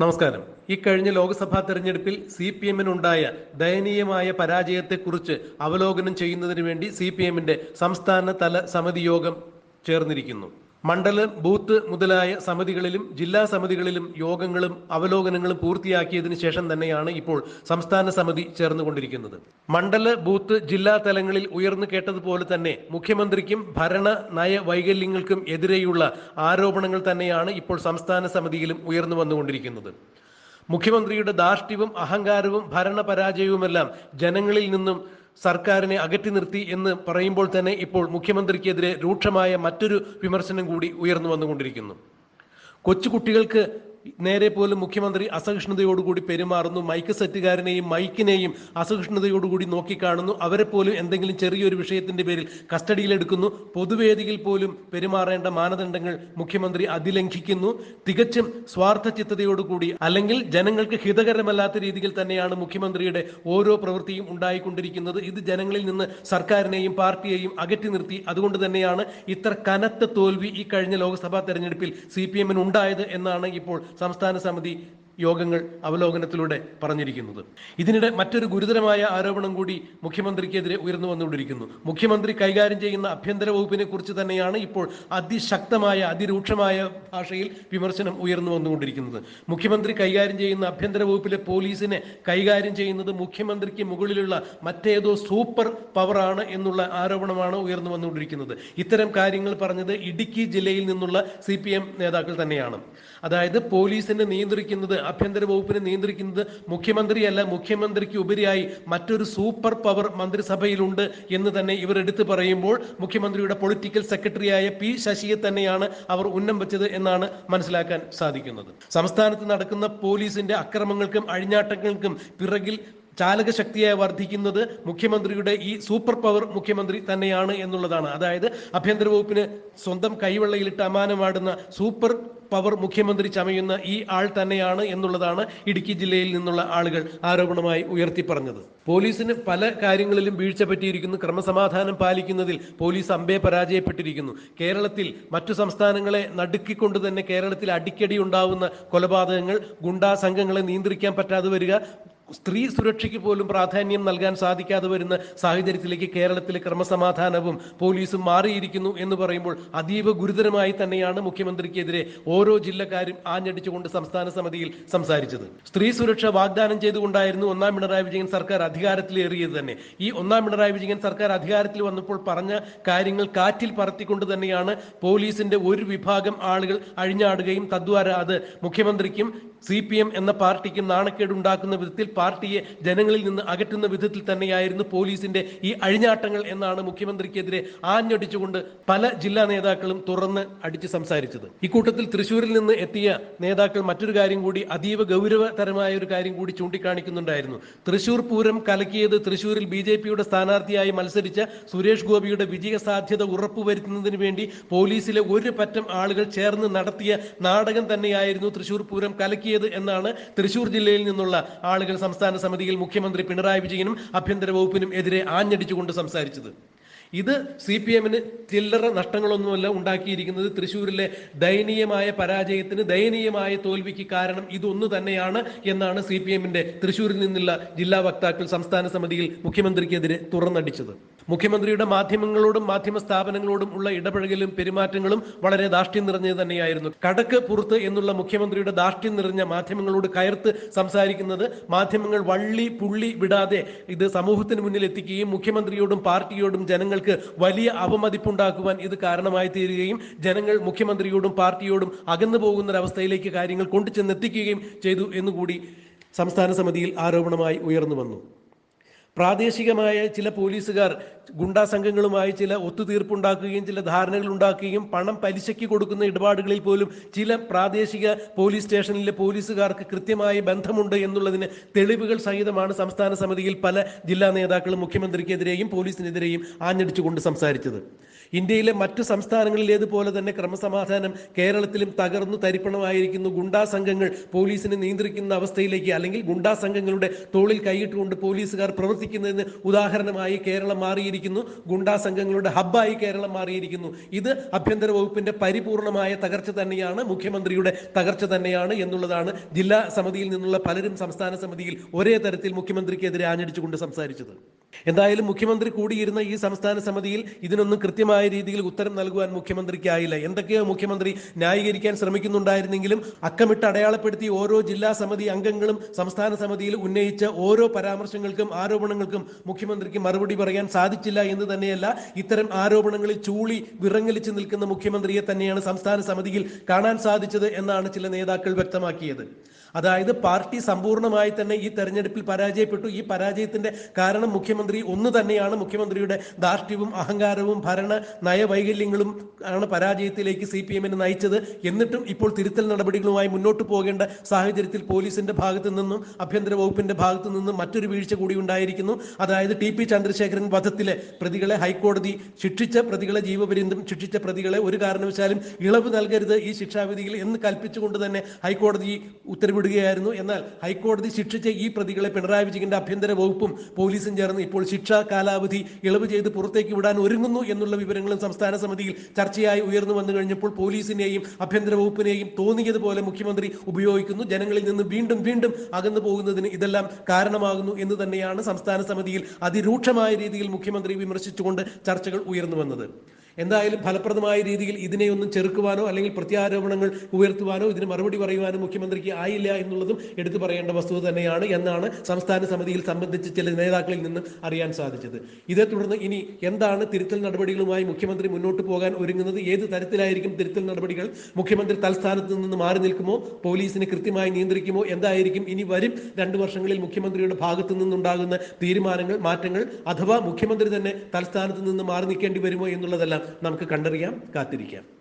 നമസ്കാരം. ഈ കഴിഞ്ഞ ലോക്സഭാ തെരഞ്ഞെടുപ്പിൽ സി പി എമ്മിനുണ്ടായ ദയനീയമായ പരാജയത്തെക്കുറിച്ച് അവലോകനം ചെയ്യുന്നതിന് വേണ്ടി സി പി എമ്മിന്റെ സംസ്ഥാന തല സമിതി യോഗം ചേർന്നിരിക്കുന്നു. മണ്ഡലം ബൂത്ത് മുതലായ സമിതികളിലും ജില്ലാ സമിതികളിലും യോഗങ്ങളും അവലോകനങ്ങളും പൂർത്തിയാക്കിയതിനു ശേഷം തന്നെയാണ് ഇപ്പോൾ സംസ്ഥാന സമിതി ചേർന്നുകൊണ്ടിരിക്കുന്നത്. മണ്ഡല ബൂത്ത് ജില്ലാ തലങ്ങളിൽ ഉയർന്നു കേട്ടതുപോലെ തന്നെ മുഖ്യമന്ത്രിക്കും ഭരണ നയ വൈകല്യങ്ങൾക്കും എതിരെയുള്ള ആരോപണങ്ങൾ തന്നെയാണ് ഇപ്പോൾ സംസ്ഥാന സമിതിയിലും ഉയർന്നു വന്നുകൊണ്ടിരിക്കുന്നത്. മുഖ്യമന്ത്രിയുടെ ധാർഷ്ട്യവും അഹങ്കാരവും ഭരണപരാജയവുമെല്ലാം ജനങ്ങളിൽ നിന്നും സർക്കാരിനെ അകറ്റി നിർത്തി എന്ന് പറയുമ്പോൾ തന്നെ ഇപ്പോൾ മുഖ്യമന്ത്രിക്കെതിരെ രൂക്ഷമായ മറ്റൊരു വിമർശനം കൂടി ഉയർന്നു വന്നുകൊണ്ടിരിക്കുന്നു. കൊച്ചുകുട്ടികൾക്ക് നേരെ പോലും മുഖ്യമന്ത്രി അസഹിഷ്ണുതയോടുകൂടി പെരുമാറുന്നു. മൈക്ക് സെറ്റുകാരനെയും മൈക്കിനെയും അസഹിഷ്ണുതയോടുകൂടി നോക്കിക്കാണുന്നു. അവരെ പോലും എന്തെങ്കിലും ചെറിയൊരു വിഷയത്തിന്റെ പേരിൽ കസ്റ്റഡിയിലെടുക്കുന്നു പൊതുവേദിയിൽ പോലും പെരുമാറേണ്ട മാനദണ്ഡങ്ങൾ മുഖ്യമന്ത്രി അതിലംഘിക്കുന്നു. തികച്ചും സ്വാർത്ഥ ചിത്തതയോടുകൂടി അല്ലെങ്കിൽ ജനങ്ങൾക്ക് ഹിതകരമല്ലാത്ത രീതിയിൽ തന്നെയാണ് മുഖ്യമന്ത്രിയുടെ ഓരോ പ്രവൃത്തിയും ഉണ്ടായിക്കൊണ്ടിരിക്കുന്നത്. ഇത് ജനങ്ങളിൽ നിന്ന് സർക്കാരിനെയും പാർട്ടിയെയും അകറ്റി നിർത്തി. അതുകൊണ്ട് തന്നെയാണ് ഇത്ര കനത്ത തോൽവി ഈ കഴിഞ്ഞ ലോക്സഭാ തെരഞ്ഞെടുപ്പിൽ സി പി എമ്മിന് ഉണ്ടായത് എന്നാണ് ഇപ്പോൾ സംസ്ഥാന സമിതി യോഗങ്ങൾ അവലോകനത്തിലൂടെ പറഞ്ഞിരിക്കുന്നത്. ഇതിനിടെ മറ്റൊരു ഗുരുതരമായ ആരോപണം കൂടി മുഖ്യമന്ത്രിക്കെതിരെ ഉയർന്നു വന്നുകൊണ്ടിരിക്കുന്നു. മുഖ്യമന്ത്രി കൈകാര്യം ചെയ്യുന്ന ആഭ്യന്തര വകുപ്പിനെ കുറിച്ച് തന്നെയാണ് ഇപ്പോൾ അതിശക്തമായ അതിരൂക്ഷമായ ഭാഷയിൽ വിമർശനം ഉയർന്നു വന്നുകൊണ്ടിരിക്കുന്നത്. മുഖ്യമന്ത്രി കൈകാര്യം ചെയ്യുന്ന ആഭ്യന്തര വകുപ്പിലെ പോലീസിനെ കൈകാര്യം ചെയ്യുന്നത് മുഖ്യമന്ത്രിക്ക് മുകളിലുള്ള മറ്റേതോ സൂപ്പർ പവറാണ് എന്നുള്ള ആരോപണമാണ് ഉയർന്നു വന്നുകൊണ്ടിരിക്കുന്നത്. ഇത്തരം കാര്യങ്ങൾ പറഞ്ഞത് ഇടുക്കി ജില്ലയിൽ നിന്നുള്ള സി നേതാക്കൾ തന്നെയാണ്. അതായത് പോലീസിനെ നിയന്ത്രിക്കുന്നത് ആഭ്യന്തര വകുപ്പിനെ നിയന്ത്രിക്കുന്നത് മുഖ്യമന്ത്രിയല്ല. മുഖ്യമന്ത്രിക്ക് ഉപരിയായി മറ്റൊരു സൂപ്പർ പവർ മന്ത്രിസഭയിലുണ്ട് എന്ന് തന്നെ ഇവർ എടുത്തു പറയുമ്പോൾ മുഖ്യമന്ത്രിയുടെ പൊളിറ്റിക്കൽ സെക്രട്ടറിയായ പി ശശിയെ തന്നെയാണ് അവർ ഉന്നം വെച്ചത് എന്നാണ് മനസ്സിലാക്കാൻ സാധിക്കുന്നത്. സംസ്ഥാനത്ത് നടക്കുന്ന പോലീസിന്റെ അക്രമങ്ങൾക്കും അഴിഞ്ഞാട്ടങ്ങൾക്കും പിറകിൽ ചാലകശക്തിയായി വർദ്ധിക്കുന്നത് മുഖ്യമന്ത്രിയുടെ ഈ സൂപ്പർ പവർ മുഖ്യമന്ത്രി തന്നെയാണ് എന്നുള്ളതാണ്. അതായത് ആഭ്യന്തര വകുപ്പിന് സ്വന്തം കൈവെള്ളയിലിട്ട് അമാനമാടുന്ന സൂപ്പർ പവർ മുഖ്യമന്ത്രി ചമയുന്ന ഈ ആൾ തന്നെയാണ് എന്നുള്ളതാണ് ഇടുക്കി ജില്ലയിൽ നിന്നുള്ള ആളുകൾ ആരോപണമായി ഉയർത്തി പറഞ്ഞത് പോലീസിന് പല കാര്യങ്ങളിലും വീഴ്ച പറ്റിയിരിക്കുന്നു. ക്രമസമാധാനം പാലിക്കുന്നതിൽ പോലീസ് അമ്പേ പരാജയപ്പെട്ടിരിക്കുന്നു. കേരളത്തിൽ മറ്റു സംസ്ഥാനങ്ങളെ നടുക്കിക്കൊണ്ട് തന്നെ കേരളത്തിൽ അടിക്കടി ഉണ്ടാവുന്ന കൊലപാതകങ്ങൾ ഗുണ്ടാ സംഘങ്ങളെ നിയന്ത്രിക്കാൻ പറ്റാതെ വരിക സ്ത്രീ സുരക്ഷയ്ക്ക് പോലും പ്രാധാന്യം നൽകാൻ സാധിക്കാതെ വരുന്ന സാഹചര്യത്തിലേക്ക് കേരളത്തിലെ ക്രമസമാധാനവും പോലീസും മാറിയിരിക്കുന്നു എന്ന് പറയുമ്പോൾ അതീവ ഗുരുതരമായി തന്നെയാണ് മുഖ്യമന്ത്രിക്കെതിരെ ഓരോ ജില്ലക്കാരും ആഞ്ഞടിച്ചുകൊണ്ട് സംസ്ഥാന സമിതിയിൽ സംസാരിച്ചത്. സ്ത്രീ സുരക്ഷ വാഗ്ദാനം ചെയ്തുകൊണ്ടായിരുന്നു ഒന്നാം പിണറായി വിജയൻ സർക്കാർ അധികാരത്തിലേറിയത് തന്നെ. ഈ ഒന്നാം പിണറായി വിജയൻ സർക്കാർ അധികാരത്തിൽ വന്നപ്പോൾ പറഞ്ഞ കാര്യങ്ങൾ കാറ്റിൽ പറത്തിക്കൊണ്ട് തന്നെയാണ് പോലീസിന്റെ ഒരു വിഭാഗം ആളുകൾ അഴിഞ്ഞാടുകയും തദ്വാര അത് മുഖ്യമന്ത്രിക്കും സി പി എം എന്ന പാർട്ടിക്ക് നാണക്കേടുണ്ടാക്കുന്ന വിധത്തിൽ പാർട്ടിയെ ജനങ്ങളിൽ നിന്ന് അകറ്റുന്ന വിധത്തിൽ തന്നെയായിരുന്നു പോലീസിന്റെ ഈ അഴിഞ്ഞാട്ടങ്ങൾ എന്നാണ് മുഖ്യമന്ത്രിക്കെതിരെ ആഞ്ഞടിച്ചുകൊണ്ട് പല ജില്ലാ നേതാക്കളും തുറന്ന് അടിച്ച് സംസാരിച്ചത്. ഇക്കൂട്ടത്തിൽ തൃശൂരിൽ നിന്ന് എത്തിയ നേതാക്കൾ മറ്റൊരു കാര്യം കൂടി അതീവ ഗൗരവതരമായ ഒരു കാര്യം കൂടി ചൂണ്ടിക്കാണിക്കുന്നുണ്ടായിരുന്നു. തൃശൂർ പൂരം കലക്കിയത് തൃശൂരിൽ ബി ജെ പിയുടെ സ്ഥാനാർത്ഥിയായി മത്സരിച്ച സുരേഷ് ഗോപിയുടെ വിജയ സാധ്യത ഉറപ്പുവരുത്തുന്നതിന് വേണ്ടി പോലീസിലെ ഒരു പറ്റം ആളുകൾ ചേർന്ന് നടത്തിയ നാടകം തന്നെയായിരുന്നു തൃശൂർ പൂരം കലക്കിയത് എന്നാണ് തൃശൂർ ജില്ലയിൽ നിന്നുള്ള ആളുകൾ സംസ്ഥാന സമിതിയിൽ മുഖ്യമന്ത്രി പിണറായി വിജയനും ആഭ്യന്തര വകുപ്പിനും എതിരെ ആഞ്ഞടിച്ചുകൊണ്ട് സംസാരിച്ചത്. ഇത് സി പി എമ്മിന് ചില്ലറ നഷ്ടങ്ങളൊന്നുമല്ല ഉണ്ടാക്കിയിരിക്കുന്നത്. തൃശ്ശൂരിലെ ദയനീയമായ പരാജയത്തിന് ദയനീയമായ തോൽവിക്ക് കാരണം ഇതൊന്നു തന്നെയാണ് എന്നാണ് സി പി എമ്മിന്റെ തൃശ്ശൂരിൽ നിന്നുള്ള ജില്ലാ വക്താക്കൾ സംസ്ഥാന സമിതിയിൽ മുഖ്യമന്ത്രിക്കെതിരെ തുറന്നടിച്ചത്. മുഖ്യമന്ത്രിയുടെ മാധ്യമങ്ങളോടും മാധ്യമ സ്ഥാപനങ്ങളോടും ഉള്ള ഇടപഴകലും പെരുമാറ്റങ്ങളും വളരെ ദാഷ്ട്യം നിറഞ്ഞത് തന്നെയായിരുന്നു. കടക്ക് പുറത്ത് എന്നുള്ള മുഖ്യമന്ത്രിയുടെ ദാഷ്ട്യം നിറഞ്ഞ മാധ്യമങ്ങളോട് കയർത്ത് സംസാരിക്കുന്നത് മാധ്യമങ്ങൾ വള്ളി പുള്ളി വിടാതെ ഇത് സമൂഹത്തിന് മുന്നിൽ എത്തിക്കുകയും മുഖ്യമന്ത്രിയോടും പാർട്ടിയോടും ജനങ്ങൾക്ക് വലിയ അവമതിപ്പുണ്ടാക്കുവാൻ ഇത് കാരണമായി തീരുകയും ജനങ്ങൾ മുഖ്യമന്ത്രിയോടും പാർട്ടിയോടും അകന്നു പോകുന്നൊരവസ്ഥയിലേക്ക് കാര്യങ്ങൾ കൊണ്ടു ചെന്നെത്തിക്കുകയും ചെയ്തു എന്നുകൂടി സംസ്ഥാന സമിതിയിൽ ആരോപണമായി ഉയർന്നു വന്നു. പ്രാദേശികമായ ചില പോലീസുകാർ ഗുണ്ടാ സംഘങ്ങളുമായി ചില ഒത്തുതീർപ്പുണ്ടാക്കുകയും ചില ധാരണകൾ ഉണ്ടാക്കുകയും പണം പലിശയ്ക്ക് കൊടുക്കുന്ന ഇടപാടുകളിൽ പോലും ചില പ്രാദേശിക പോലീസ് സ്റ്റേഷനിലെ പോലീസുകാർക്ക് കൃത്യമായ ബന്ധമുണ്ട് എന്നുള്ളതിന് തെളിവുകൾ സഹിതമാണ് സംസ്ഥാന സമിതിയിൽ പല ജില്ലാ നേതാക്കളും മുഖ്യമന്ത്രിക്കെതിരെയും പോലീസിനെതിരെയും ആഞ്ഞടിച്ചുകൊണ്ട് സംസാരിച്ചത്. ഇന്ത്യയിലെ മറ്റു സംസ്ഥാനങ്ങളിലേതുപോലെ തന്നെ ക്രമസമാധാനം കേരളത്തിലും തകർന്നു തരിപ്പണമായിരിക്കുന്നു. ഗുണ്ടാ സംഘങ്ങൾ പോലീസിനെ നിയന്ത്രിക്കുന്ന അവസ്ഥയിലേക്ക് അല്ലെങ്കിൽ ഗുണ്ടാ സംഘങ്ങളുടെ തോളിൽ കൈയിട്ടുകൊണ്ട് പോലീസുകാർ പ്രവർത്തി പ്രവർത്തിക്കുന്നതിന് ഉദാഹരണമായി കേരളം മാറിയിരിക്കുന്നു. ഗുണ്ടാ സംഘങ്ങളുടെ ഹബ്ബായി കേരളം മാറിയിരിക്കുന്നു. ഇത് ആഭ്യന്തര വകുപ്പിന്റെ പരിപൂർണമായ തകർച്ച തന്നെയാണ് മുഖ്യമന്ത്രിയുടെ തകർച്ച തന്നെയാണ് എന്നുള്ളതാണ് ജില്ലാ സമിതിയിൽ നിന്നുള്ള പലരും സംസ്ഥാന സമിതിയിൽ ഒരേ തരത്തിൽ മുഖ്യമന്ത്രിക്കെതിരെ ആഞ്ഞടിച്ചുകൊണ്ട് സംസാരിച്ചത്. എന്തായാലും മുഖ്യമന്ത്രി കൂടിയിരുന്ന ഈ സംസ്ഥാന സമിതിയിൽ ഇതിനൊന്നും കൃത്യമായ രീതിയിൽ ഉത്തരം നൽകുവാൻ മുഖ്യമന്ത്രിക്കായില്ല. എന്തൊക്കെയോ മുഖ്യമന്ത്രി ന്യായീകരിക്കാൻ ശ്രമിക്കുന്നുണ്ടായിരുന്നെങ്കിലും അക്കമിട്ട് അടയാളപ്പെടുത്തി ഓരോ ജില്ലാ സമിതി അംഗങ്ങളും സംസ്ഥാന സമിതിയിൽ ഉന്നയിച്ച ഓരോ പരാമർശങ്ങൾക്കും ആരോപണങ്ങൾക്കും മുഖ്യമന്ത്രിക്ക് മറുപടി പറയാൻ സാധിച്ചില്ല എന്ന് തന്നെയല്ല ഇത്തരം ആരോപണങ്ങളിൽ ചൂളി വിറങ്ങലിച്ച് നിൽക്കുന്ന മുഖ്യമന്ത്രിയെ തന്നെയാണ് സംസ്ഥാന സമിതിയിൽ കാണാൻ സാധിച്ചത് എന്നാണ് ചില നേതാക്കൾ വ്യക്തമാക്കിയത്. അതായത് പാർട്ടി സമ്പൂർണമായി തന്നെ ഈ തെരഞ്ഞെടുപ്പിൽ പരാജയപ്പെട്ടു. ഈ പരാജയത്തിന്റെ കാരണം മുഖ്യമന്ത്രി ഒന്ന് തന്നെയാണ്. മുഖ്യമന്ത്രിയുടെ ധാർഷ്ട്യവും അഹങ്കാരവും ഭരണ നയവൈകല്യങ്ങളും ആണ് പരാജയത്തിലേക്ക് സി പി എമ്മിനെ നയിച്ചത്. എന്നിട്ടും ഇപ്പോൾ തിരുത്തൽ നടപടികളുമായി മുന്നോട്ട് പോകേണ്ട സാഹചര്യത്തിൽ പോലീസിന്റെ ഭാഗത്തു നിന്നും ആഭ്യന്തര വകുപ്പിന്റെ ഭാഗത്തു നിന്നും മറ്റൊരു വീഴ്ച കൂടി ഉണ്ടായിരിക്കുന്നു. അതായത് ടി പി ചന്ദ്രശേഖരൻ വധത്തിലെ പ്രതികളെ ഹൈക്കോടതി ശിക്ഷിച്ച പ്രതികളെ ജീവപര്യന്തം ശിക്ഷിച്ച പ്രതികളെ ഒരു കാരണവശാലും ഇളവ് നൽകരുത് ഈ ശിക്ഷാവിധിയിൽ എന്ന് കൽപ്പിച്ചുകൊണ്ട് തന്നെ ഹൈക്കോടതി ഉത്തരവിടുകയായിരുന്നു എന്നാൽ ഹൈക്കോടതി ശിക്ഷിച്ച ഈ പ്രതികളെ പിണറായി വിജയന്റെ ആഭ്യന്തര വകുപ്പും പോലീസും ചേർന്ന് ഇപ്പോൾ ശിക്ഷാ കാലാവധി ഇളവ് ചെയ്ത് പുറത്തേക്ക് വിടാൻ ഒരുങ്ങുന്നു എന്നുള്ള വിവരങ്ങളും സംസ്ഥാന സമിതിയിൽ ചർച്ചയായി ഉയർന്നു വന്നു കഴിഞ്ഞപ്പോൾ പോലീസിനെയും ആഭ്യന്തര വകുപ്പിനെയും തോന്നിയതുപോലെ മുഖ്യമന്ത്രി ഉപയോഗിക്കുന്നു. ജനങ്ങളിൽ നിന്ന് വീണ്ടും വീണ്ടും അകന്നു പോകുന്നതിന് ഇതെല്ലാം കാരണമാകുന്നു എന്ന് തന്നെയാണ് സംസ്ഥാന സമിതിയിൽ അതിരൂക്ഷമായ രീതിയിൽ മുഖ്യമന്ത്രി വിമർശിച്ചുകൊണ്ട് ചർച്ചകൾ ഉയർന്നു വന്നത്. എന്തായാലും ഫലപ്രദമായ രീതിയിൽ ഇതിനെയൊന്നും ചെറുക്കുവാനോ അല്ലെങ്കിൽ പ്രത്യാരോപണങ്ങൾ ഉയർത്തുവാനോ ഇതിന് മറുപടി പറയുവാനോ മുഖ്യമന്ത്രിക്ക് ആയില്ല എന്നുള്ളതും എടുത്തു പറയേണ്ട വസ്തുത തന്നെയാണ് എന്നാണ് സംസ്ഥാന സമിതിയിൽ സംബന്ധിച്ച് ചില നേതാക്കളിൽ നിന്ന് അറിയാൻ സാധിച്ചത്. ഇതേ തുടർന്ന് ഇനി എന്താണ് തിരുത്തൽ നടപടികളുമായി മുഖ്യമന്ത്രി മുന്നോട്ട് പോകാൻ ഒരുങ്ങുന്നത്? ഏത് തരത്തിലായിരിക്കും തിരുത്തൽ നടപടികൾ? മുഖ്യമന്ത്രി തൽസ്ഥാനത്ത് നിന്ന് മാറി നിൽക്കുമോ? പോലീസിനെ കൃത്യമായി നിയന്ത്രിക്കുമോ? എന്തായിരിക്കും ഇനി വരും രണ്ടു വർഷങ്ങളിൽ മുഖ്യമന്ത്രിയുടെ ഭാഗത്തു നിന്നുണ്ടാകുന്ന തീരുമാനങ്ങൾ മാറ്റങ്ങൾ? അഥവാ മുഖ്യമന്ത്രി തന്നെ തൽസ്ഥാനത്ത് നിന്ന് മാറി നിൽക്കേണ്ടി വരുമോ എന്നുള്ളതെല്ലാം നമുക്ക് കണ്ടറിയാം കാത്തിരിക്കാം.